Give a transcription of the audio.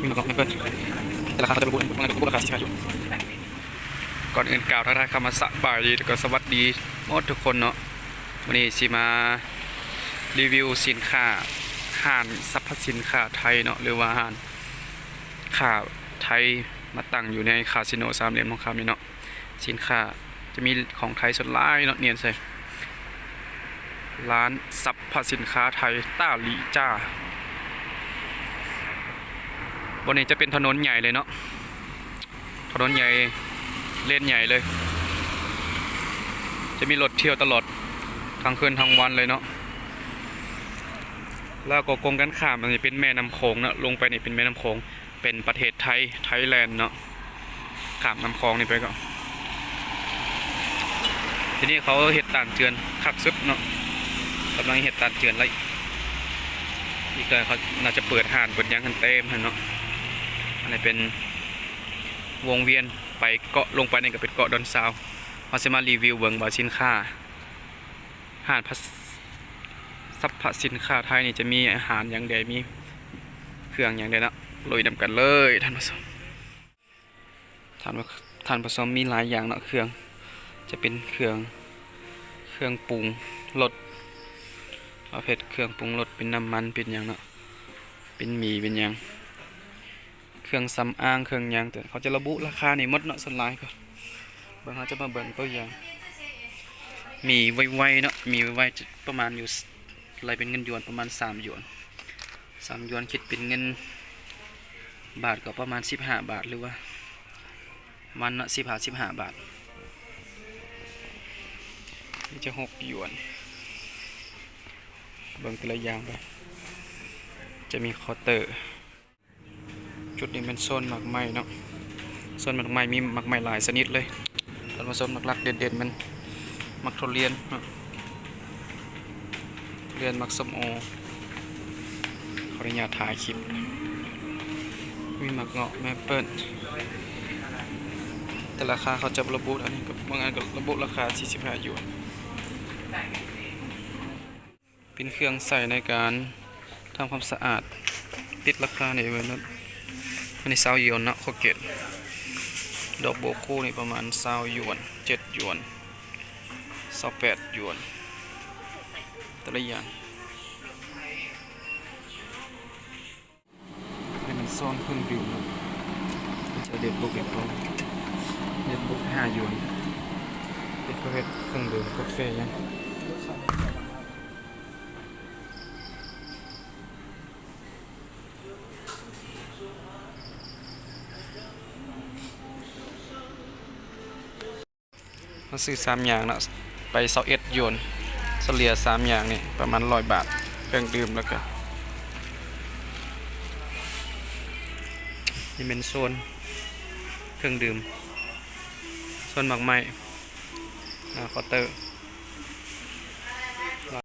มีหมวกไม่เปิดแต่ราคาเขาจะระบุมันจะระบุราคาสี่สิบห้าอยู่ก่อนอื่นกล่าวทักทายคำมาสบายดีแล้วก็สวัสดีหมดทุกคนเนาะวันนี้สิมารีวิวสินค้าห้างสรรพสินค้าไทยเนาะหรือว่าห้างค้าไทยมาตั้งอยู่ในคาสิโนสามเหลี่ยมทองคำนี่เนาะสินค้าจะมีของไทยสดหลายเนาะเนียนใส่ร้านสรรพสินค้าไทยต้าลีจ้า บนนี้จะเป็นถนนใหญ่เลยเนาะถนนใหญ่เลนใหญ่เลย จะมีรถเที่ยวตลอดทั้งคืนทั้งวันเลยเนาะแล้วก็กงกันข้ามมันจะเป็นแม่น้ำโขงเนาะลงไปนี่เป็นแม่น้ำโขงเป็นประเทศไทยไทยแลนด์เนาะข้ามน้ำคลองนี่ไปก่อนทีนี้เขาเห็ดตางเจือนคักสุดเนาะกำลังเห็ดตานเจือนไรอีกเลยเขาน่าจะเปิดห่านเปิดยังกันเต็มเลยเนาะ นนี้เป็นวงเวียนไปเกาะลงไปนี่ก็เป็นเกาะดอนซาวเขาจะมารีวิวเบิงบาสินค้าหานพัสสัพพสินค้าไทยนี่จะมีอาหารอย่างใดมีเครื่องอย่างใดเนาะลุยนำกันเลยท่านผู้ชมท่านผู้ท่านผู้ชมมีหลายอย่างเนาะเครื่องจะเป็นเครื่องเครื่องปรุงรสประเภทเครื่องปรุงรสเป็นน้ำมันเป็นหยังเนาะเป็นหมี่เป็นหยัง เครื่องสำอางเครื่องยังแต่เขาจะระบุราคาในมดเนาะสวนหลายก็บิ่งเขาจะมาเบิ่งตัวอย่าง มีไวๆเนาะมีไวๆประมาณอยู่อะไรเป็นเงินหยวนประมาณสามหยวนสามหยวนคิดเป็นเงินบาทก็ประมาณสิบห้าบาทหรือว่ามันเนาะสิบห้าสิบห้าบาทนี่จะหกหยวนเบิ่งแต่ละอย่างไปจะมีคาน์เตอร์ จุดนี้เป็นโซนหมักไหม้เนาะโซนหมักไหม้มีหมักไหม้หลายชนิดเลยต่ว่าโซนหมักลักเด็ดๆมันหมักทุเรียนเนาะทุเรียนหมักส้มโอขออนุญาตถ่ายคลิปมีหมักเงาะแมปเปิลแต่ราคาเขาจะระบุอันนี้กับบางอันก็ระบุราคา 45หยวนเป็นเครื่องใส่ในการทำความสะอาดติดราคาในเวนนั้น อันนี้ซาวหยวนเนาะโคเกตดอกโบคู่นี่ประมาณซาวหยวนเจ็ดหยวนซาวแปดหยวนแต่ละอย่างนี่มันซ่อนเครื่องดื่มเนะจะเด็ดบุกเด็ดบุกเด็ดบุกห้าหยวนเป็นประเภทเครื่องดื่มกาแฟยัง มาซื้อสามอย่างนะไปเซาเอ็ดโยนเฉลี่ยสามอย่างนี่ประมาณร้อยบาทเครื่องดื่มแล้วก็นี่เป็นโซนเครื่องดื่มโซนหมักไม้คอเตอร์